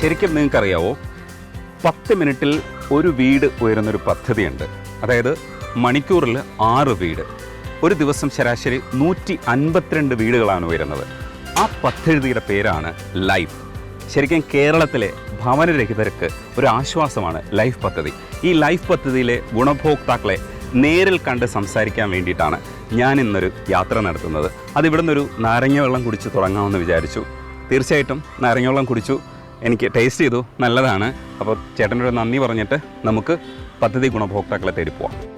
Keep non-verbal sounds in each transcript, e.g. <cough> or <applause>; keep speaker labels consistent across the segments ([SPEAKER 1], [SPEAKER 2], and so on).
[SPEAKER 1] ശരിക്കും നിങ്ങൾക്കറിയാവോ? പത്ത് മിനിറ്റിൽ ഒരു വീട് ഉയരുന്നൊരു പദ്ധതിയുണ്ട്. അതായത് മണിക്കൂറിൽ ആറ് വീട്. ഒരു ദിവസം ശരാശരി നൂറ്റി അൻപത്തിരണ്ട് വീടുകളാണ് ഉയരുന്നത്. ആ പദ്ധതിയുടെ പേരാണ് ലൈഫ്. ശരിക്കും കേരളത്തിലെ ഭവനരഹിതർക്ക് ഒരു ആശ്വാസമാണ് ലൈഫ് പദ്ധതി. ഈ ലൈഫ് പദ്ധതിയിലെ ഗുണഭോക്താക്കളെ നേരിൽ കണ്ട് സംസാരിക്കാൻ വേണ്ടിയിട്ടാണ് ഞാൻ ഇന്നൊരു യാത്ര നടത്തുന്നത്. അതിവിടുന്നൊരു നാരങ്ങ വെള്ളം കുടിച്ച് തുടങ്ങാമെന്ന് വിചാരിച്ചു. തീർച്ചയായിട്ടും നാരങ്ങ വെള്ളം കുടിച്ചു. എനിക്ക് ടേസ്റ്റ് ചെയ്തു. നല്ലതാണ്. അപ്പോൾ ചേട്ടനോട് നന്ദി പറഞ്ഞിട്ട് നമുക്ക് പദ്ധതി ഗുണഭോക്താക്കളെ തേടി പോവാം.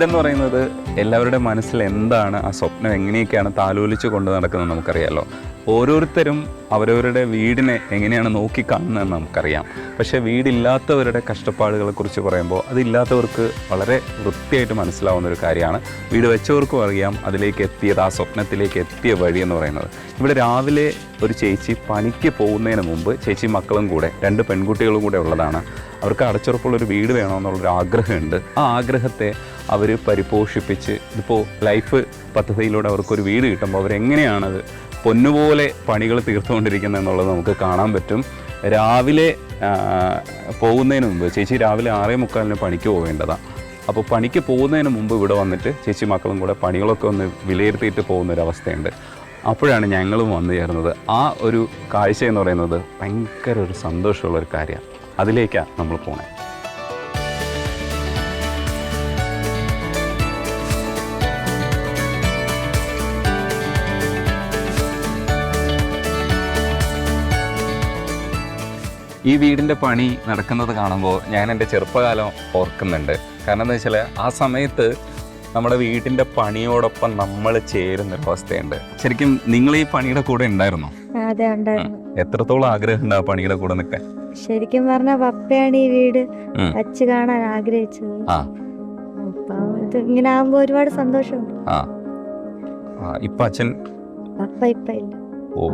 [SPEAKER 1] വീടെന്ന് പറയുന്നത് എല്ലാവരുടെ മനസ്സിൽ എന്താണ് ആ സ്വപ്നം? എങ്ങനെയൊക്കെയാണ് താലോലിച്ച് കൊണ്ട് നടക്കുന്നത് നമുക്കറിയാലോ. ഓരോരുത്തരും അവരവരുടെ വീടിനെ എങ്ങനെയാണ് നോക്കിക്കാണുന്നതെന്ന് നമുക്കറിയാം. പക്ഷേ വീടില്ലാത്തവരുടെ കഷ്ടപ്പാടുകളെ കുറിച്ച് പറയുമ്പോൾ അതില്ലാത്തവർക്ക് വളരെ വൃത്തിയായിട്ട് മനസ്സിലാവുന്ന ഒരു കാര്യമാണ്. വീട് വെച്ചവർക്കും അറിയാം അതിലേക്ക് എത്തിയത് ആ സ്വപ്നത്തിലേക്ക് എത്തിയ വഴി എന്ന് പറയുന്നത്. ഇവിടെ രാവിലെ ഒരു ചേച്ചി പണിക്ക് പോകുന്നതിന് മുമ്പ് ചേച്ചി മക്കളും കൂടെ രണ്ട് പെൺകുട്ടികളും കൂടെ ഉള്ളതാണ്. അവർക്ക് അടച്ചുറപ്പുള്ളൊരു വീട് വേണമെന്നുള്ളൊരു ആഗ്രഹമുണ്ട്. ആ ആഗ്രഹത്തെ അവർ പരിപോഷിപ്പിച്ച് ഇതിപ്പോൾ ലൈഫ് പദ്ധതിയിലൂടെ അവർക്കൊരു വീട് കിട്ടുമ്പോൾ അവരെങ്ങനെയാണത് പൊന്നുപോലെ പണികൾ തീർത്തുകൊണ്ടിരിക്കുന്നത് എന്നുള്ളത് നമുക്ക് കാണാൻ പറ്റും. രാവിലെ പോകുന്നതിന് മുമ്പ് ചേച്ചി രാവിലെ ആറേ മുക്കാലിന് പണിക്ക് പോകേണ്ടതാണ് അപ്പോൾ പണിക്ക് പോകുന്നതിന് മുമ്പ് ഇവിടെ വന്നിട്ട് ചേച്ചി മക്കളും കൂടെ പണികളൊക്കെ ഒന്ന് വിലയിരുത്തിയിട്ട് പോകുന്ന ഒരു അവസ്ഥയുണ്ട് അപ്പോഴാണ് ഞങ്ങളും വന്നു ചേർന്നത്. ആ ഒരു കാഴ്ച എന്ന് പറയുന്നത് ഭയങ്കര ഒരു സന്തോഷമുള്ള ഒരു കാര്യമാണ്. അതിലേക്കാണ് നമ്മൾ പോണേ. ഈ വീടിന്റെ പണി നടക്കുന്നത് കാണുമ്പോൾ ഞാൻ എന്റെ ചെറുപ്പകാലം ഓർക്കുന്നുണ്ട്. കാരണം എന്താ വെച്ചാൽ ആ സമയത്ത് നമ്മുടെ വീടിന്റെ പണിയോടൊപ്പം നമ്മൾ ചേരുന്ന ഒരു അവസ്ഥയുണ്ട്. ശരിക്കും നിങ്ങൾ ഈ പണിയുടെ കൂടെ ഉണ്ടായിരുന്നോ? എത്രത്തോളം ആഗ്രഹം ആ പണിയുടെ കൂടെ നിൽക്കാൻ?
[SPEAKER 2] ശരിക്കും പറഞ്ഞ പപ്പയാണ് ഈ വീട്. വച്ച് കാണാൻ ആഗ്രഹിച്ചത്. ഇത് ഇങ്ങനെ ആകുമ്പോ ഒരുപാട് സന്തോഷമുണ്ട്.
[SPEAKER 1] ഇപ്പൊ അച്ഛൻ?
[SPEAKER 2] പപ്പ ഇപ്പ ഇല്ല.
[SPEAKER 1] ഓ.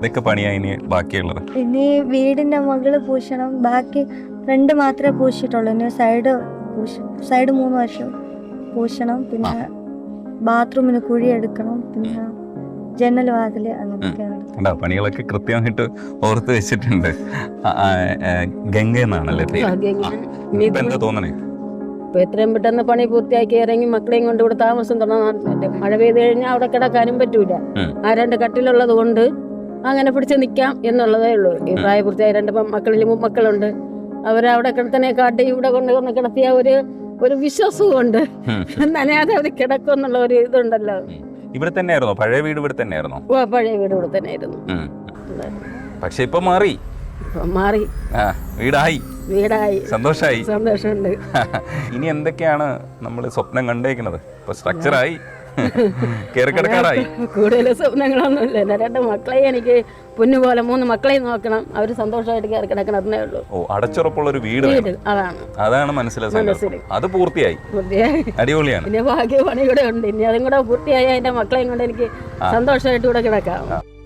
[SPEAKER 1] ഇതൊക്കെ പണിയാ ഇനി ബാക്കിയുള്ളത്.
[SPEAKER 2] ഇനി വീടിന്റെ മുകൾ പൂശണം. ബാക്കി രണ്ട് മാത്രമേ പൂശിട്ടുള്ളൂ. ഇനി സൈഡ് പൂശണം സൈഡ് മൂന്ന് വർഷം പൂശണം. പിന്നെ ബാത്റൂമിന് കുഴി എടുക്കണം. പിന്നെ ജനൽ വാതിൽ അങ്ങനെയൊക്കെയാണ്
[SPEAKER 1] കണ്ടോ പണികളൊക്കെ കൃത്യമായിട്ട് ഓർത്ത് വെച്ചിട്ടുണ്ട്. ഗംഗ എന്നാണല്ലേ പേര്? ആ. ഇപ്പൊ എന്താ തോന്നണേ?
[SPEAKER 3] എത്രയും പെട്ടെന്ന് പണി പൂർത്തിയാക്കി ഇറങ്ങി മക്കളെയും കൊണ്ട് ഇവിടെ താമസം തുടങ്ങാൻ മഴ പെയ്ത് കഴിഞ്ഞാൽ അവിടെ കിടക്കാനും പറ്റൂല. ആ രണ്ട് കട്ടിലുള്ളത് കൊണ്ട് അങ്ങനെ പിടിച്ച് നിൽക്കാം എന്നുള്ളതേ ഉള്ളൂ. ഈ പ്രായപൂർത്തിയായ രണ്ട് മക്കളിൽ മക്കളുണ്ട്. അവരവിടെ കിടത്തനെ കാട്ടി ഇവിടെ കൊണ്ട് വന്ന് കിടത്തിയ ഒരു ഒരു വിശ്വാസവും ഉണ്ട്. നനയാതെ അവർ കിടക്കും എന്നുള്ള ഒരു ഇതുണ്ടല്ലോ.
[SPEAKER 1] ഇവിടെ തന്നെ ആയിരുന്നു പഴയ വീട് ഇവിടെ തന്നെ
[SPEAKER 3] ആയിരുന്നു ഓ പഴയ വീട് ഇവിടെ തന്നെ ആയിരുന്നു
[SPEAKER 1] പക്ഷെ ഇപ്പൊ മാറി.
[SPEAKER 3] മാറി.
[SPEAKER 1] വീടായി.
[SPEAKER 3] വീടായി.
[SPEAKER 1] സന്തോഷമായി
[SPEAKER 3] സന്തോഷമുണ്ട്. <laughs>
[SPEAKER 1] ഇനി എന്തൊക്കെയാണ് നമ്മൾ സ്വപ്നം കണ്ടേക്കുന്നത്? ഇപ്പൊ സ്ട്രക്ചറായി <laughs> കയറി കിടക്കാറായി.
[SPEAKER 3] കൂടുതൽ സ്വപ്നങ്ങളൊന്നുമില്ല. എന്റെ രണ്ട് മക്കളെ എനിക്ക് പൊന്നുപോലെ മൂന്ന് മക്കളെ നോക്കണം. അവർ സന്തോഷമായിട്ട് കയറി അതേ ഉള്ളൂ.
[SPEAKER 1] ഓ അടച്ചുറപ്പുള്ള ഒരു വീട്
[SPEAKER 3] അതാണ്.
[SPEAKER 1] അതാണ്
[SPEAKER 3] മനസ്സിലായി.
[SPEAKER 1] അത് പൂർത്തിയായി. അടിപൊളിയാണ്.
[SPEAKER 3] പിന്നെ ഭാഗ്യ പണി കൂടെ ഉണ്ട്. ഇനി അതും കൂടെ പൂർത്തിയായി എന്റെ മക്കളെയും കൊണ്ട് എനിക്ക് സന്തോഷമായിട്ട് കൂടെ കിടക്കാം.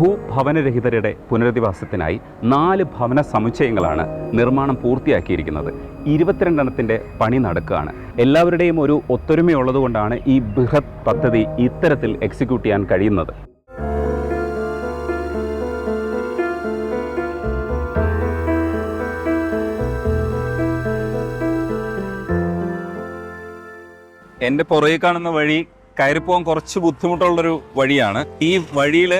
[SPEAKER 1] ഭൂഭവനരഹിതരുടെ പുനരധിവാസത്തിനായി നാല് ഭവന സമുച്ചയങ്ങളാണ് നിർമ്മാണം പൂർത്തിയാക്കിയിരിക്കുന്നത്. ഇരുപത്തിരണ്ടെണ്ണത്തിന്റെ പണി നടക്കുകയാണ്. എല്ലാവരുടെയും ഒരു ഒത്തൊരുമയുള്ളതുകൊണ്ടാണ് ഈ ബൃഹത് പദ്ധതി ഇത്തരത്തിൽ എക്സിക്യൂട്ട് ചെയ്യാൻ കഴിയുന്നത്. എന്റെ പുറകെ കാണുന്ന വഴി കയറിപ്പോകാൻ കുറച്ച് ബുദ്ധിമുട്ടുള്ളൊരു വഴിയാണ്. ഈ വഴിയിൽ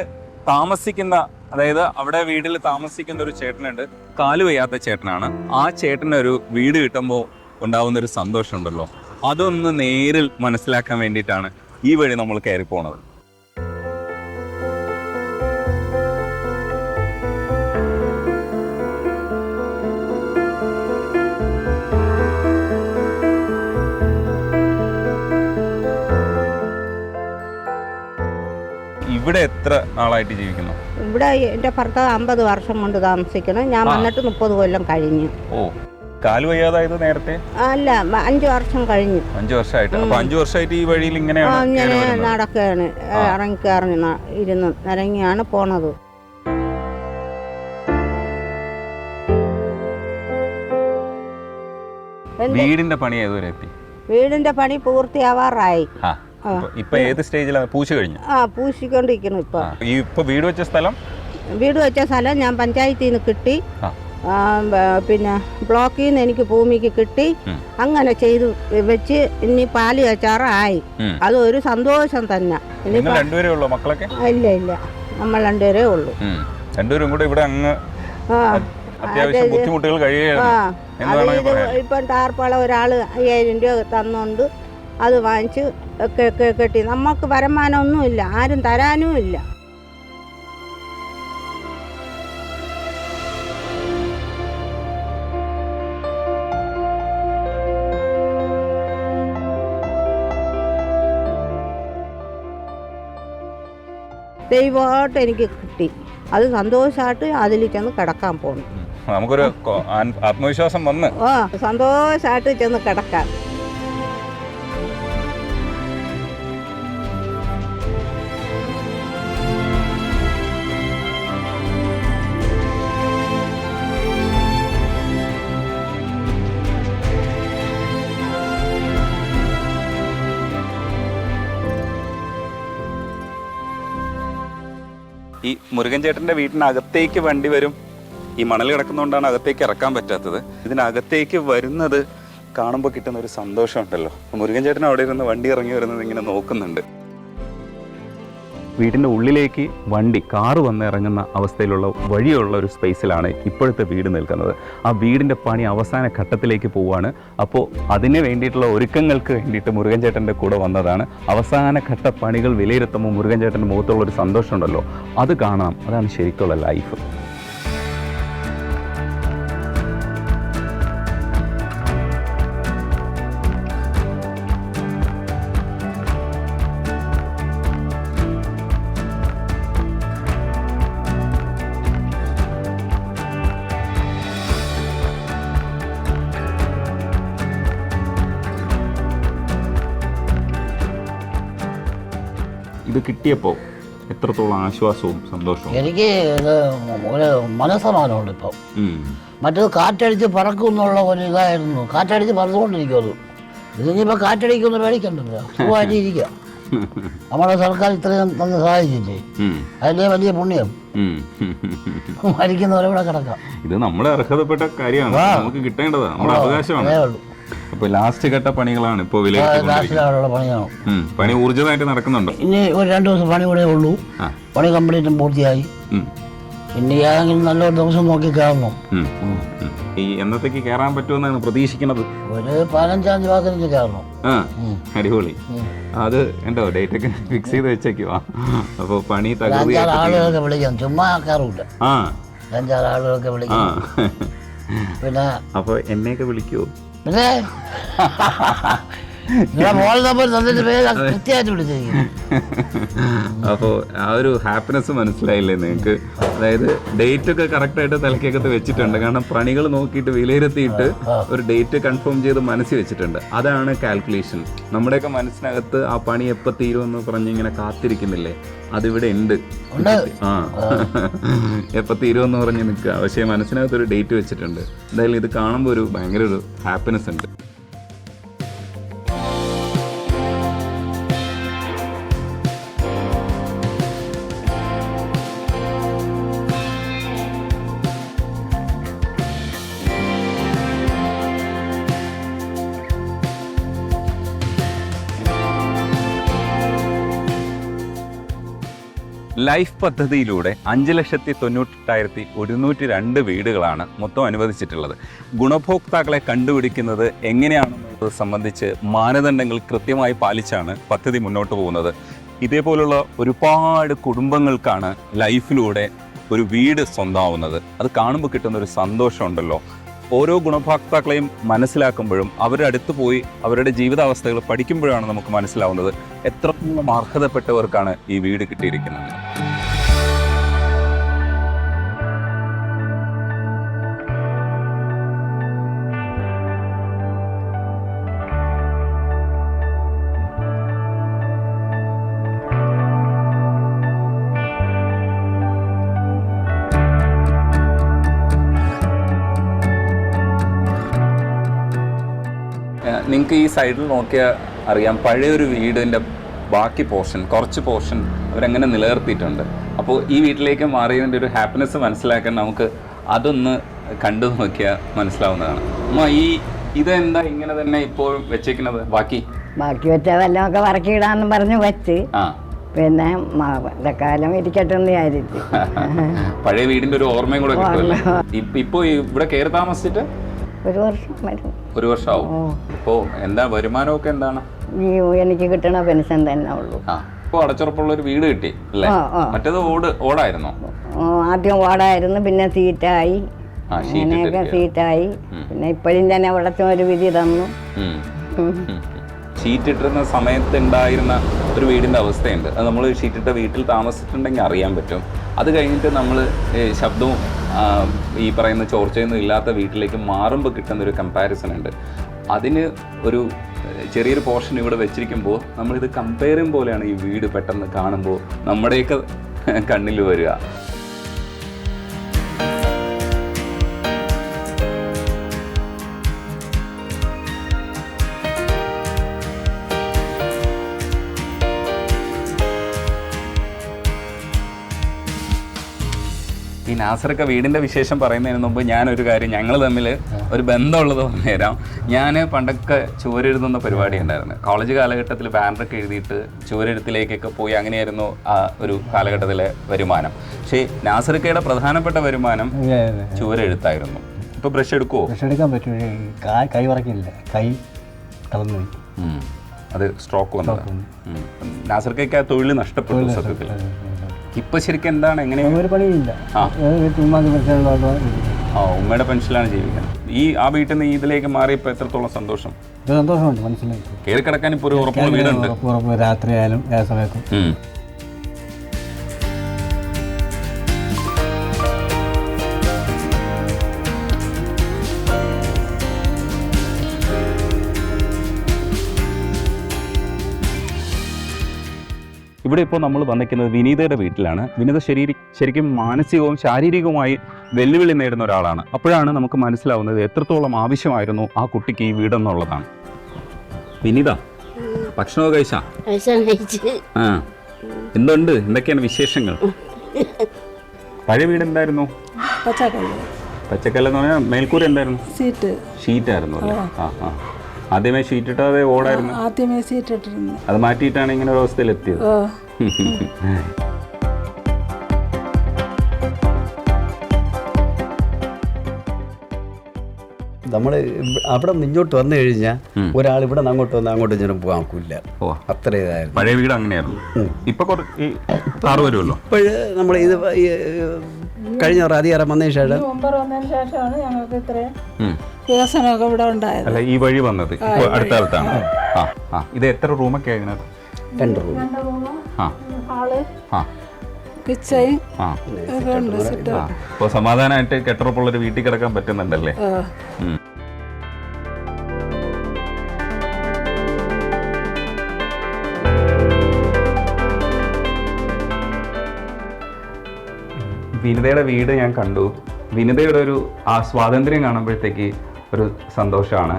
[SPEAKER 1] താമസിക്കുന്ന അതായത് അവിടെ വീട്ടിൽ താമസിക്കുന്ന ഒരു ചേട്ടനുണ്ട്. കാൽ വയ്യാത്ത ചേട്ടനാണ്. ആ ചേട്ടന് ഒരു വീട് കിട്ടുമ്പോൾ ഉണ്ടാവുന്ന ഒരു സന്തോഷമുണ്ടല്ലോ. അതൊന്ന് നേരിൽ മനസ്സിലാക്കാൻ വേണ്ടിയിട്ടാണ് ഈ വഴി നമ്മൾ കയറി പോണത് ഇവിടെ എത്ര നാളായിട്ട് ജീവിക്കുന്നു?
[SPEAKER 4] ഇവിടെ എന്റെ ഭർത്താവ് അമ്പത് വർഷം കൊണ്ട് താമസിക്കണം ഞാൻ. വന്നിട്ട് മുപ്പത് കൊല്ലം കഴിഞ്ഞു.
[SPEAKER 1] ഓ കാൽ വയ്യാതായത് നേരത്തെ?
[SPEAKER 4] അല്ല അഞ്ചു വർഷം കഴിഞ്ഞു.
[SPEAKER 1] അഞ്ചു വർഷമായിട്ട്. അപ്പൊ അഞ്ചു വർഷമായിട്ട് ഈ വഴിയിൽ
[SPEAKER 4] ഇങ്ങനെ
[SPEAKER 1] ഇങ്ങനെയാണ്
[SPEAKER 4] ഞാൻ നടക്കുകയാണ്.
[SPEAKER 1] ആ.
[SPEAKER 4] ഇറങ്ങിക്കയറി ഇരുന്ന് ഇറങ്ങിയാണ് പോണത്.
[SPEAKER 1] വീടിന്റെ പണി ഏതുവരെ എത്തി?
[SPEAKER 4] വീടിന്റെ പണി പൂർത്തിയാവാറായി.
[SPEAKER 1] ഇപ്പൊ- ഏത് സ്റ്റേജിലാണ് പൂശി കഴിഞ്ഞു.
[SPEAKER 4] ആ പൂശിക്കൊണ്ടിരിക്കുന്നു ഇപ്പൊ.
[SPEAKER 1] ഈ ഇപ്പൊ വീട് വെച്ച സ്ഥലം?
[SPEAKER 4] വീട് വെച്ച സ്ഥലം ഞാൻ പഞ്ചായത്തിൽ നിന്ന് കിട്ടി പിന്നെ ബ്ലോക്കിൽ നിന്ന് എനിക്ക് ഭൂമിക്ക് കിട്ടി. അങ്ങനെ ചെയ്തു വെച്ച് ഇനി പാൽ കച്ചാറായി
[SPEAKER 1] അത്
[SPEAKER 4] ഒരു സന്തോഷം തന്നെ.
[SPEAKER 1] മക്കളൊക്കെ?
[SPEAKER 4] ഇല്ല ഇല്ല. നമ്മൾ രണ്ടുപേരേ ഉള്ളൂ.
[SPEAKER 1] രണ്ടുപേരും കൂടെ ഇവിടെ അങ്ങ് അത്യാവശ്യം
[SPEAKER 4] അതെ,
[SPEAKER 1] ബുദ്ധിമുട്ടുകൾ കഴിയുകയാണ്.
[SPEAKER 4] ഇപ്പം ടാർപ്പാള ഒരാൾ അയ്യായിരം രൂപ തന്നുകൊണ്ട് അത് വാങ്ങിച്ച് കെട്ടി. നമുക്ക് വരുമാനമൊന്നുമില്ല ആരും തരാനുമില്ല. ദൈവമായിട്ട് എനിക്ക് കിട്ടി. അത് സന്തോഷമായിട്ട് അതിൽ ചെന്ന് കിടക്കാൻ പോകുന്നു
[SPEAKER 1] നമുക്കൊരു ആത്മവിശ്വാസം വന്ന്.
[SPEAKER 4] ഓ സന്തോഷമായിട്ട് ചെന്ന് കിടക്കാൻ
[SPEAKER 1] മുരുകൻ ചേട്ടന്റെ വീട്ടിനകത്തേക്ക് വണ്ടി വരും. ഈ മണൽ കിടക്കുന്നതുകൊണ്ടാണ് അകത്തേക്ക് ഇറക്കാൻ പറ്റാത്തത്. ഇതിനകത്തേക്ക് വരുന്നത് കാണുമ്പോൾ കിട്ടുന്ന ഒരു സന്തോഷമുണ്ടല്ലോ. മുരുകൻ ചേട്ടൻ അവിടെ ഇരുന്ന് വണ്ടി ഇറങ്ങി വരുന്നത് ഇങ്ങനെ നോക്കുന്നുണ്ട്. വീടിന്റെ ഉള്ളിലേക്ക് വണ്ടി കാറ് വന്ന് ഇറങ്ങുന്ന അവസ്ഥയിലുള്ള വഴിയുള്ള ഒരു സ്പേസിലാണ് ഇപ്പോഴത്തെ വീട് നിൽക്കുന്നത്. ആ വീടിന്റെ പണി അവസാന ഘട്ടത്തിലേക്ക് പോവുകയാണ്. അപ്പോൾ അതിന് വേണ്ടിയിട്ടുള്ള ഒരുക്കങ്ങൾക്ക് വേണ്ടിയിട്ട് മുരുകൻ ചേട്ടന്റെ കൂടെ വന്നതാണ്. അവസാന ഘട്ട പണികൾ വിലയിരുത്തുമ്പോൾ മുരുകൻ ചേട്ടന്റെ മുഖത്തുള്ള ഒരു സന്തോഷമുണ്ടല്ലോ. അത് കാണാം. അതാണ് ശരിക്കുള്ള ലൈഫ്. ഇത് കിട്ടിയപ്പോൾ എത്രത്തോളം ആശ്വാസവും സന്തോഷവും?
[SPEAKER 5] എനിക്ക് ഇത് ഒരു മനസ്സമാനമുണ്ട് ഇപ്പം. മറ്റത് കാറ്റടിച്ച് പറക്കും എന്നുള്ള ഒരു ഇതായിരുന്നു. കാറ്റടിച്ച് പറന്നുകൊണ്ടിരിക്കും അത്. ഇതിനിപ്പോൾ കാറ്റടിക്കുന്ന പേടിക്കണ്ടല്ലോ. സുഖമായിട്ട് ഇരിക്കുക നമ്മുടെ സർക്കാർ ഇത്രയും തന്ന് സഹായിച്ചില്ലേ. അതിലെ വലിയ പുണ്യം.
[SPEAKER 1] മരിക്കുന്നവരെ
[SPEAKER 5] ഇവിടെ കിടക്കാം.
[SPEAKER 1] ഇത് നമ്മുടെ അർഹതപ്പെട്ട കാര്യമാണ്. നമുക്ക് കിട്ടേണ്ടതാണ്. നമ്മുടെ അവകാശമാണ്.
[SPEAKER 5] അതേ ഉള്ളൂ.
[SPEAKER 1] അപ്പൊ ലാസ്റ്റ് ഘട്ട പണികളാണ് ഇപ്പോൾ വിലയിരുത്തിക്കൊണ്ടിരിക്കുന്നത്
[SPEAKER 5] ലാസ്റ്റിലുള്ള പണിയാണ്
[SPEAKER 1] പണി ഊർജിതമായിട്ട് നടക്കുന്നുണ്ടോ?
[SPEAKER 5] ഇനി ഒരു രണ്ട് ദിവസം പണി കൂടെ ഉള്ളൂ. പണി കംപ്ലീറ്റും പൂർത്തിയായി. പിന്നെ ഏതെങ്കിലും നല്ലൊരു ദിവസം നോക്കി കയറണം.
[SPEAKER 1] ഈ എന്നത്തേക്ക് കയറാൻ പറ്റുമെന്നാണ് പ്രതീക്ഷിക്കുന്നത്?
[SPEAKER 5] ഒരു പതിനഞ്ചാം തീയതി കയറണം.
[SPEAKER 1] അടിപൊളി. അത് ഉണ്ടോ ഡേറ്റ് ഒക്കെ ഫിക്സ് ചെയ്ത് വെച്ചേക്കുവാ. അപ്പോൾ പണി തകൃതിയായിട്ട്
[SPEAKER 5] ആളുകളൊക്കെ വിളിക്കാം. ചുമ്മാ കയറൂല.
[SPEAKER 1] ആ.
[SPEAKER 5] അഞ്ചാറ് ആളുകളൊക്കെ വിളിക്കാം. പിന്നെ
[SPEAKER 1] അപ്പൊ എന്നെയൊക്കെ വിളിക്കുവോ
[SPEAKER 5] പിന്നെ <laughs> നിങ്ങളെ മോൾ നമ്പർ തന്നിട്ട് പേര് കൃത്യമായിട്ട് വിളിച്ചിരിക്കും
[SPEAKER 1] അപ്പോൾ ആ ഒരു ഹാപ്പിനെസ് മനസ്സിലായില്ലേ നിങ്ങൾക്ക്? അതായത് ഡേറ്റ് ഒക്കെ കറക്റ്റായിട്ട് തലക്കകത്ത് വെച്ചിട്ടുണ്ട്. കാരണം പണികൾ നോക്കിയിട്ട് വിലയിരുത്തിയിട്ട് ഒരു ഡേറ്റ് കൺഫേം ചെയ്ത് മനസ്സിൽ വെച്ചിട്ടുണ്ട്. അതാണ് കാൽക്കുലേഷൻ നമ്മുടെയൊക്കെ മനസ്സിനകത്ത് ആ പണി എപ്പോൾ തീരുമെന്ന് പറഞ്ഞ് ഇങ്ങനെ കാത്തിരിക്കുന്നില്ലേ? അതിവിടെ ഉണ്ട്.
[SPEAKER 5] ഉണ്ട്.
[SPEAKER 1] ആ. എപ്പോൾ തീരുമെന്ന് പറഞ്ഞ് നിൽക്കുക. പക്ഷേ മനസ്സിനകത്ത് ഒരു ഡേറ്റ് വെച്ചിട്ടുണ്ട്. എന്തായാലും ഇത് കാണുമ്പോൾ ഒരു ഭയങ്കര ഒരു ഹാപ്പിനെസ് ഉണ്ട്. ലൈഫ് പദ്ധതിയിലൂടെ അഞ്ച് ലക്ഷത്തി തൊണ്ണൂറ്റെട്ടായിരത്തി ഒരുന്നൂറ്റി രണ്ട് വീടുകളാണ് മൊത്തം അനുവദിച്ചിട്ടുള്ളത്. ഗുണഭോക്താക്കളെ കണ്ടുപിടിക്കുന്നത് എങ്ങനെയാണെന്നത് സംബന്ധിച്ച് മാനദണ്ഡങ്ങൾ കൃത്യമായി പാലിച്ചാണ് പദ്ധതി മുന്നോട്ട് പോകുന്നത്. ഇതേപോലുള്ള ഒരുപാട് കുടുംബങ്ങൾക്കാണ് ലൈഫിലൂടെ ഒരു വീട് സ്വന്തമാവുന്നത് അത് കാണുമ്പോൾ കിട്ടുന്ന ഒരു സന്തോഷമുണ്ടല്ലോ. ഓരോ ഗുണഭോക്താക്കളെയും മനസ്സിലാക്കുമ്പോഴും അവരുടെ അടുത്ത് പോയി അവരുടെ ജീവിതാവസ്ഥകൾ പഠിക്കുമ്പോഴാണ് നമുക്ക് മനസ്സിലാവുന്നത് എത്രത്തോളം അർഹതപ്പെട്ടവർക്കാണ് ഈ വീട് കിട്ടിയിരിക്കുന്നത്. നിങ്ങൾക്ക് ഈ സൈഡിൽ നോക്കിയാൽ അറിയാം പഴയ ഒരു വീടിന്റെ ബാക്കി പോർഷൻ കുറച്ച് പോർഷൻ അവരെങ്ങനെ നിലനിർത്തിയിട്ടുണ്ട്. അപ്പോൾ ഈ വീട്ടിലേക്ക് മാറിയതിന്റെ ഒരു ഹാപ്പിനെസ് മനസ്സിലാക്കാൻ നമുക്ക് അതൊന്ന് കണ്ടു നോക്കിയാൽ മനസ്സിലാവുന്നതാണ്. അമ്മ ഈ ഇതെന്താ ഇങ്ങനെ തന്നെ ഇപ്പോൾ വെച്ചേക്കുന്നത്? ബാക്കി?
[SPEAKER 6] ബാക്കി വെച്ച ഒക്കെ വറക്കിയിടാന്ന് പറഞ്ഞ് വെച്ച്. പിന്നെ മ- കാലം ഇരിക്കട്ടെ എന്ന് വിചാരിച്ചു. <laughs>
[SPEAKER 1] പഴയ വീടിന്റെ ഒരു ഓർമ്മയും കൂടെ ഇപ്പൊ ഇവിടെ കയറി താമസിച്ചിട്ട്?
[SPEAKER 6] ഒരു വർഷം വരും
[SPEAKER 1] ഒരു വർഷമാവും ഇപ്പോൾ എന്താ വരുമാനമൊക്കെ എന്താണ്?
[SPEAKER 6] എനിക്ക് കിട്ടണ പെൻഷൻ തന്നെ ഉള്ളൂ.
[SPEAKER 1] ഇപ്പോൾ അടച്ചുറപ്പുള്ള ഒരു വീട് കിട്ടി അല്ലേ. മറ്റേത് ഓട് ഓടായിരുന്നോ?
[SPEAKER 6] ആദ്യം ഓടായിരുന്നു പിന്നെ സീറ്റായി. അങ്ങനെയൊക്കെ സീറ്റായി. പിന്നെ ഇപ്പോഴും തന്നെ അവിടത്തെ ഒരു വിധി തന്നു. ഷീറ്റിട്ടിരുന്ന
[SPEAKER 1] ഷീറ്റ് ഇട്ടിരുന്ന സമയത്ത് ഉണ്ടായിരുന്ന ഒരു വീടിന്റെ അവസ്ഥയുണ്ട്. അത് നമ്മൾ ഷീറ്റിട്ട വീട്ടിൽ താമസിച്ചിട്ടുണ്ടെങ്കിൽ അറിയാൻ പറ്റും. അത് കഴിഞ്ഞിട്ട് നമ്മൾ ശബ്ദവും ഈ പറയുന്ന ചോർച്ചയൊന്നും ഇല്ലാത്ത വീട്ടിലേക്ക് മാറുമ്പോൾ കിട്ടുന്ന ഒരു കമ്പാരിസൺ ഉണ്ട്. അതിന് ഒരു ചെറിയൊരു പോർഷൻ ഇവിടെ വെച്ചിരിക്കുമ്പോൾ നമ്മളിത് കമ്പയറും പോലെയാണ് ഈ വീട് പെട്ടെന്ന് കാണുമ്പോൾ നമ്മുടെയൊക്കെ കണ്ണിൽ വരിക. നാസറൊക്കെ വീടിന്റെ വിശേഷം പറയുന്നതിന് മുമ്പ് ഞാനൊരു കാര്യം ഞങ്ങൾ തമ്മിൽ ഒരു ബന്ധമുള്ളത് പറഞ്ഞുതരാം. ഞാൻ പണ്ടൊക്കെ ചുവരെഴുതുന്ന പരിപാടി ഉണ്ടായിരുന്നു. കോളേജ് കാലഘട്ടത്തിൽ ബാനറൊക്കെ എഴുതിയിട്ട് ചുവരെഴുത്തിലേക്കൊക്കെ പോയി അങ്ങനെയായിരുന്നു ആ ഒരു കാലഘട്ടത്തിലെ വരുമാനം. പക്ഷേ നാസറക്കയുടെ പ്രധാനപ്പെട്ട വരുമാനം ചുവരെഴുത്തായിരുന്നു. ഇപ്പോൾ ബ്രഷ് എടുക്കുമോ
[SPEAKER 7] ബ്രഷ് എടുക്കാൻ പറ്റും. പക്ഷേ കൈ കൈ പോയി.
[SPEAKER 1] അത് സ്ട്രോക്ക് വന്നത്. നാസർക്കയ്ക്ക് ആ തൊഴിൽ നഷ്ടപ്പെട്ടു സത്യത്തിൽ. ഇപ്പൊ ശരിക്കും എന്താണ്? എങ്ങനെയാണ്
[SPEAKER 7] ഒരു പണിയില്ല.
[SPEAKER 1] ആ. ഉമ്മയുടെ പെൻഷനിലാണ് ജീവിക്കുന്നത്. ഈ ആ വീട്ടിൽ നിന്ന് ഇതിലേക്ക് മാറിയപ്പോൾ എത്രത്തോളം സന്തോഷം?
[SPEAKER 7] സന്തോഷമുണ്ട് മനസ്സിലായി.
[SPEAKER 1] കയറി കിടക്കാൻ ഇപ്പോൾ ഒരു ഉറപ്പുള്ള വീടുണ്ട്.
[SPEAKER 7] ഉറപ്പ് ഉറപ്പ് രാത്രി ആയാലും ഏത് സമയത്തും
[SPEAKER 1] ഇവിടെ ഇപ്പോൾ നമ്മൾ വന്നിരിക്കുന്നത് വിനീതയുടെ വീട്ടിലാണ്. വിനീത ശരീര ശരിക്കും മാനസികവും ശാരീരികവുമായി വെല്ലുവിളി നേടുന്ന ഒരാളാണ്. അപ്പോഴാണ് നമുക്ക് മനസ്സിലാവുന്നത് എത്രത്തോളം ആവശ്യമായിരുന്നു ആ കുട്ടിക്ക് ഈ വീടെന്നുള്ളതാണ്. വിനീത ഭക്ഷണമൊക്കെ കഴിച്ചാ? ആ. എന്തുണ്ട്? എന്തൊക്കെയാണ് വിശേഷങ്ങൾ? പഴയ വീട് എന്തായിരുന്നു?
[SPEAKER 8] പച്ചക്കല്ല്.
[SPEAKER 1] പച്ചക്കല്ല എന്ന് പറഞ്ഞാൽ മേൽക്കൂര എന്തായിരുന്നു?
[SPEAKER 8] സീറ്റ്.
[SPEAKER 1] ഷീറ്റ് ആയിരുന്നു അല്ലേ? ആ. ആ ആദ്യമേ ഷീറ്റ് ഇട്ടാതെ ഓടായിരുന്നു?
[SPEAKER 8] ആദ്യമേ ഷീറ്റ് ഇട്ടിരുന്നു
[SPEAKER 1] അത് മാറ്റിയിട്ടാണ് ഇങ്ങനെ ഒരു അവസ്ഥയിൽ എത്തിയത്
[SPEAKER 8] ഓ <laughs>
[SPEAKER 9] നമ്മൾ അവിടെ നിന്നോട്ട് ഇങ്ങോട്ട് വന്നു കഴിഞ്ഞാൽ ഒരാൾ ഇവിടെ നിന്ന് അങ്ങോട്ട് വന്ന് അങ്ങോട്ട് ചെന്ന് പോകാൻ ഒക്കില്ല അത്ര ഇതായിരുന്നു.
[SPEAKER 1] പഴയ വീട് അങ്ങനെയായിരുന്നു. ഇപ്പൊ കുറ ഈ താറ് വരുമല്ലോ
[SPEAKER 9] ഇപ്പോൾ നമ്മൾ ഇത് ഈ, കഴിഞ്ഞ അധികാരം വന്നതിന് ശേഷം?
[SPEAKER 8] ശേഷമാണ് ഞങ്ങൾക്ക് ഇത്രയും. വികസനമൊക്കെ ഇവിടെ ഉണ്ടായത്.
[SPEAKER 1] അല്ല ഈ വഴി വന്നത്. ഇപ്പൊ അടുത്ത കാലത്താണ് ആ. ആ ഇത് എത്ര റൂമൊക്കെ ആയിരുന്നു
[SPEAKER 9] രണ്ട് റൂം.
[SPEAKER 1] ഹാൾ
[SPEAKER 8] കിച്ചൺ
[SPEAKER 1] അപ്പോൾ സമാധാനമായിട്ട് കെട്ടുറപ്പുള്ളൊരു വീട്ടിൽ കിടക്കാൻ പറ്റുന്നുണ്ടല്ലേ? വിനിതയുടെ വീട് ഞാൻ കണ്ടു. വിനിതയുടെ ഒരു ആ സ്വാതന്ത്ര്യം കാണുമ്പോഴത്തേക്ക് ഒരു സന്തോഷമാണ്.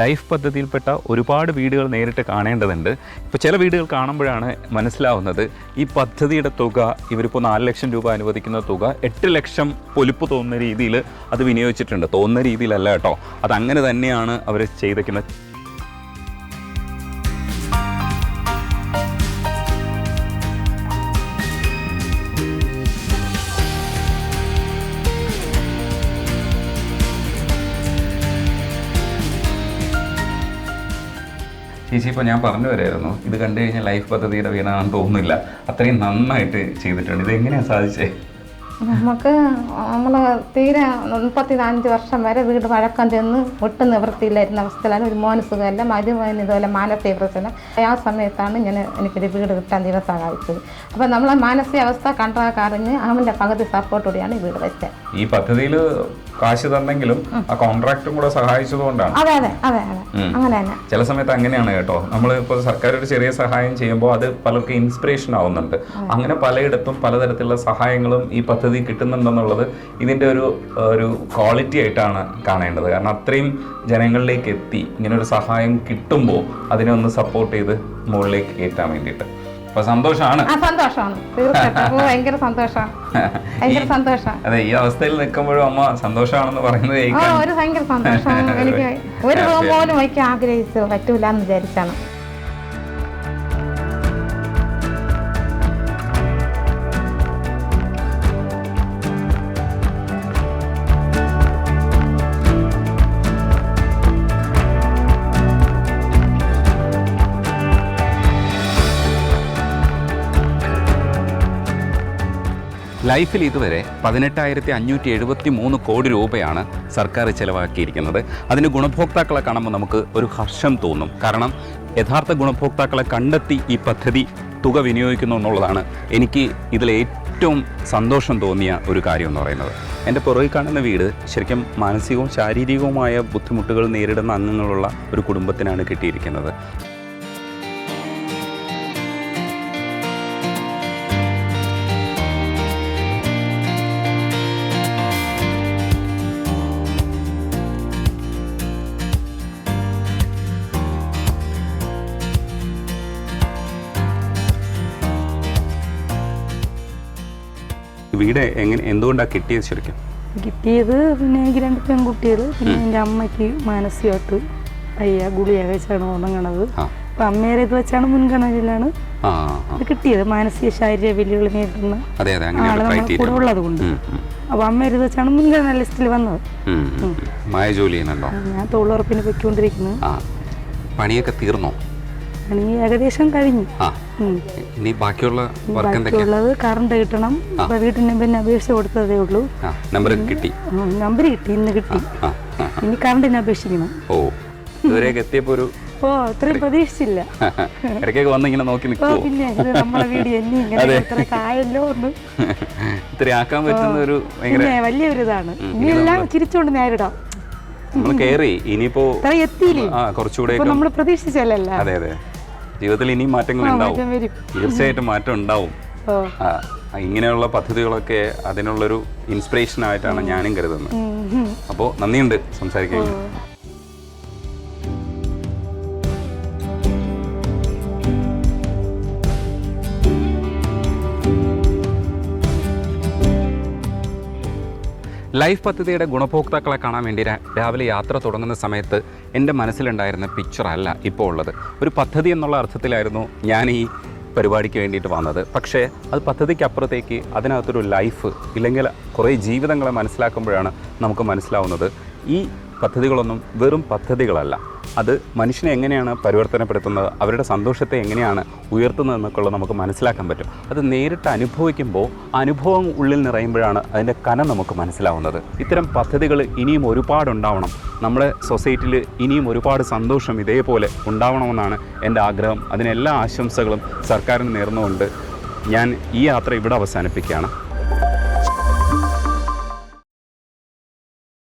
[SPEAKER 1] ലൈഫ് പദ്ധതിയിൽപ്പെട്ട ഒരുപാട് വീടുകൾ നേരിട്ട് കാണേണ്ടതുണ്ട്. ഇപ്പോൾ ചില വീടുകൾ കാണുമ്പോഴാണ് മനസ്സിലാവുന്നത് ഈ പദ്ധതിയുടെ തുക ഇവരിപ്പോൾ നാല് ലക്ഷം രൂപ അനുവദിക്കുന്ന തുക എട്ട് ലക്ഷം പൊലിപ്പ് തോന്നുന്ന രീതിയിൽ അത് വിനിയോഗിച്ചിട്ടുണ്ട്. തോന്നുന്ന രീതിയിലല്ല കേട്ടോ. അതങ്ങനെ തന്നെയാണ് അവർ ചെയ്തേക്കുന്നത് ചേച്ചി ഇപ്പോൾ ഞാൻ പറഞ്ഞു വരായിരുന്നു ഇത് കണ്ടു കഴിഞ്ഞാൽ ലൈഫ് പദ്ധതിയുടെ വീടാണെന്ന് തോന്നുന്നില്ല. അത്രയും നന്നായിട്ട് ചെയ്തിട്ടുണ്ട്. ഇത് എങ്ങനെയാണ് സാധിച്ചേ?
[SPEAKER 10] നമുക്ക് നമ്മൾ തീരെ മുപ്പത്തി നാലഞ്ച് വർഷം വരെ വീട് വഴക്കം ചെന്ന് ഒട്ടും നിവൃത്തിയില്ലായിരുന്ന അവസ്ഥയിലാണ് ഒരു മോനസുഖമല്ല മരുമോന് ഇതുപോലെ മാനസിക പ്രശ്നം ആ സമയത്താണ് ഞാൻ എനിക്കൊരു വീട് കിട്ടാൻ ദൈവം സഹായിച്ചത് അപ്പോൾ നമ്മളെ മാനസികാവസ്ഥ കണ്ടാക്കറിഞ്ഞ് അവന്റെ പകുതി സപ്പോർട്ടോടെയാണ് വീട് വെച്ചത്.
[SPEAKER 1] ഈ പദ്ധതിയിൽ കാശ് തന്നെങ്കിലും ആ കോൺട്രാക്റ്റും കൂടെ സഹായിച്ചതുകൊണ്ടാണ്.
[SPEAKER 10] അതെ അതെ അതെ അതെ. അങ്ങനെ തന്നെ.
[SPEAKER 1] ചില സമയത്ത് അങ്ങനെയാണ് കേട്ടോ. നമ്മൾ ഇപ്പോൾ സർക്കാർ ഒരു ചെറിയ സഹായം ചെയ്യുമ്പോൾ അത് പലർക്കും ഇൻസ്പിറേഷൻ ആവുന്നുണ്ട്. അങ്ങനെ പലയിടത്തും പലതരത്തിലുള്ള സഹായങ്ങളും ഈ പദ്ധതി കിട്ടുന്നുണ്ടെന്നുള്ളത് ഇതിന്റെ ഒരു ഒരു ക്വാളിറ്റി ആയിട്ടാണ് കാണേണ്ടത്. കാരണം അത്രയും ജനങ്ങളിലേക്ക് എത്തി ഇങ്ങനെ ഒരു സഹായം കിട്ടുമ്പോൾ അതിനെ ഒന്ന് സപ്പോർട്ട് ചെയ്ത് മുകളിലേക്ക് കയറ്റാൻ വേണ്ടിയിട്ട്. സന്തോഷമാണ്.
[SPEAKER 10] സന്തോഷമാണ്. തീർച്ചയായിട്ടും. അപ്പോൾ ഭയങ്കര സന്തോഷമാണ്. ഭയങ്കര സന്തോഷമാണ്.
[SPEAKER 1] അതെ ഈ അവസ്ഥയിൽ നിൽക്കുമ്പോഴും അമ്മ സന്തോഷമാണെന്ന് പറയുന്നത്
[SPEAKER 10] ഒരു ഭയങ്കര സന്തോഷമാണ്. എനിക്ക് <laughs> ഒരു റൂം പോലും വയ്ക്കാൻ ആഗ്രഹിച്ചു പറ്റൂല എന്ന് വിചാരിച്ചാണ്.
[SPEAKER 1] ലൈഫിൽ ഇതുവരെ പതിനെട്ടായിരത്തി അഞ്ഞൂറ്റി എഴുപത്തി മൂന്ന് കോടി രൂപയാണ് സർക്കാർ ചെലവാക്കിയിരിക്കുന്നത്. അതിന് ഗുണഭോക്താക്കളെ കാണുമ്പോൾ നമുക്ക് ഒരു ഹർഷം തോന്നും. കാരണം യഥാർത്ഥ ഗുണഭോക്താക്കളെ കണ്ടെത്തി ഈ പദ്ധതി തുക വിനിയോഗിക്കുന്നു എന്നുള്ളതാണ് എനിക്ക് ഇതിൽ ഏറ്റവും സന്തോഷം തോന്നിയ ഒരു കാര്യം എന്ന് പറയുന്നത്. എന്റെ പുറകിൽ കാണുന്ന വീട് ശരിക്കും മാനസികവും ശാരീരികവുമായ ബുദ്ധിമുട്ടുകൾ നേരിടുന്ന അംഗങ്ങളുള്ള ഒരു കുടുംബത്തിനാണ് കിട്ടിയിരിക്കുന്നത്. വീട് എങ്ങനെ എന്തുകൊണ്ടാണ് കിട്ടിയത് ശരിക്കും?
[SPEAKER 8] കിട്ടിയത് പിന്നെ എനിക്ക് രണ്ട് പെൺകുട്ടികൾ പിന്നെ എന്റെ അമ്മയ്ക്ക് മാനസികമായിട്ട് അയ്യ ഗുളിക കഴിച്ചാണ്
[SPEAKER 1] ഉറങ്ങണത്.
[SPEAKER 8] അപ്പൊ അമ്മയുടെ ഇത് വെച്ചാണ് മുൻഗണനയിലാണ് കിട്ടിയത്. മാനസിക ശാരീരിക വെല്ലുവിളി നേരിടുന്ന
[SPEAKER 1] ആൾ
[SPEAKER 8] നമ്മുടെ കൂടെ ഉള്ളത് കൊണ്ട്. അപ്പൊ അമ്മയുടെ ഇത് വെച്ചാണ് മുൻഗണന ലിസ്റ്റിൽ വന്നത്. ഞാൻ തൊഴിലുറപ്പിന്
[SPEAKER 1] പൊയ്ക്കൊണ്ടിരിക്കുന്നത് പണിയൊക്കെ തീർന്നോ?
[SPEAKER 8] പണി ഏകദേശം കഴിഞ്ഞു.
[SPEAKER 1] ഇനി ബാക്കിയുള്ള വർക്ക്
[SPEAKER 8] ബാക്കിയുള്ളത് കറണ്ട് കിട്ടണം. ഇപ്പൊ വീട്ടിന് പിന്നെ അപേക്ഷ കൊടുത്തതേ ഉള്ളൂ.
[SPEAKER 1] നമ്പർ കിട്ടി.
[SPEAKER 8] നമ്പർ കിട്ടി ഇന്ന് കിട്ടി. ഇനി കറണ്ടിന് അപേക്ഷിക്കണം.
[SPEAKER 1] ഓ ഇതുവരെയൊക്കെ എത്തിയപ്പോ ഒരു
[SPEAKER 8] ഓ അത്രയും പ്രതീക്ഷിച്ചില്ല. <laughs>
[SPEAKER 1] ഇടയ്ക്കൊക്കെ വന്ന് ഇങ്ങനെ നോക്കി നിൽക്കുമോ
[SPEAKER 8] പിന്നെ ഇത് നമ്മളെ വീട് എന്നെ ഇങ്ങനെ ഇത്ര കായല്ലോ ഒന്ന് <laughs>
[SPEAKER 1] ഇത്ര ആക്കാൻ പറ്റുന്ന ഒരു
[SPEAKER 8] വലിയൊരു ഇതാണ് ഇനിയെല്ലാം ചിരിച്ചുകൊണ്ട് നേരിടാം.
[SPEAKER 1] നമ്മൾ കയറി ഇനിയിപ്പോ
[SPEAKER 8] എത്തിയില്ലേ?
[SPEAKER 1] കുറച്ചുകൂടെ
[SPEAKER 8] നമ്മൾ പ്രതീക്ഷിച്ചല്ലല്ല
[SPEAKER 1] അതെ അതെ. ജീവിതത്തിൽ ഇനിയും മാറ്റങ്ങൾ ഉണ്ടാവും. തീർച്ചയായിട്ടും മാറ്റം ഉണ്ടാവും. ഇങ്ങനെയുള്ള പദ്ധതികളൊക്കെ അതിനുള്ളൊരു ഇൻസ്പിറേഷൻ ആയിട്ടാണ് ഞാനും കരുതുന്നത്. അപ്പോൾ നന്ദിയുണ്ട് സംസാരിക്കാൻ. ലൈഫ് പദ്ധതിയുടെ ഗുണഭോക്താക്കളെ കാണാൻ വേണ്ടി രാവിലെ യാത്ര തുടങ്ങുന്ന സമയത്ത് എന്റെ മനസ്സിലുണ്ടായിരുന്ന പിക്ചർ അല്ല ഇപ്പോൾ ഉള്ളത്. ഒരു പദ്ധതി എന്നുള്ള അർത്ഥത്തിലായിരുന്നു ഞാൻ ഈ പരിപാടിക്ക് വേണ്ടിയിട്ട് വന്നത്. പക്ഷേ അത് പദ്ധതിക്ക് അപ്പുറത്തേക്ക് അതിനകത്തൊരു ലൈഫ് ഇല്ലെങ്കിൽ കുറേ ജീവിതങ്ങളെ മനസ്സിലാക്കുമ്പോഴാണ് നമുക്ക് മനസ്സിലാവുന്നത്. ഈ പദ്ധതികളൊന്നും വെറും പദ്ധതികളല്ല. അത് മനുഷ്യനെ എങ്ങനെയാണ് പരിവർത്തനപ്പെടുത്തുന്നത് അവരുടെ സന്തോഷത്തെ എങ്ങനെയാണ് ഉയർത്തുന്നത് എന്നൊക്കെയുള്ള നമുക്ക് മനസ്സിലാക്കാൻ പറ്റും. അത് നേരിട്ട് അനുഭവിക്കുമ്പോൾ അനുഭവം ഉള്ളിൽ നിറയുമ്പോഴാണ് അതിന്റെ കനം നമുക്ക് മനസ്സിലാവുന്നത്. ഇത്തരം പദ്ധതികൾ ഇനിയും ഒരുപാടുണ്ടാവണം. നമ്മുടെ സൊസൈറ്റിയിൽ ഇനിയും ഒരുപാട് സന്തോഷം ഇതേപോലെ ഉണ്ടാവണമെന്നാണ് എന്റെ ആഗ്രഹം. അതിനെല്ലാ ആശംസകളും സർക്കാരിന് നേർന്നുകൊണ്ട് ഞാൻ ഈ യാത്ര ഇവിടെ അവസാനിപ്പിക്കുകയാണ്.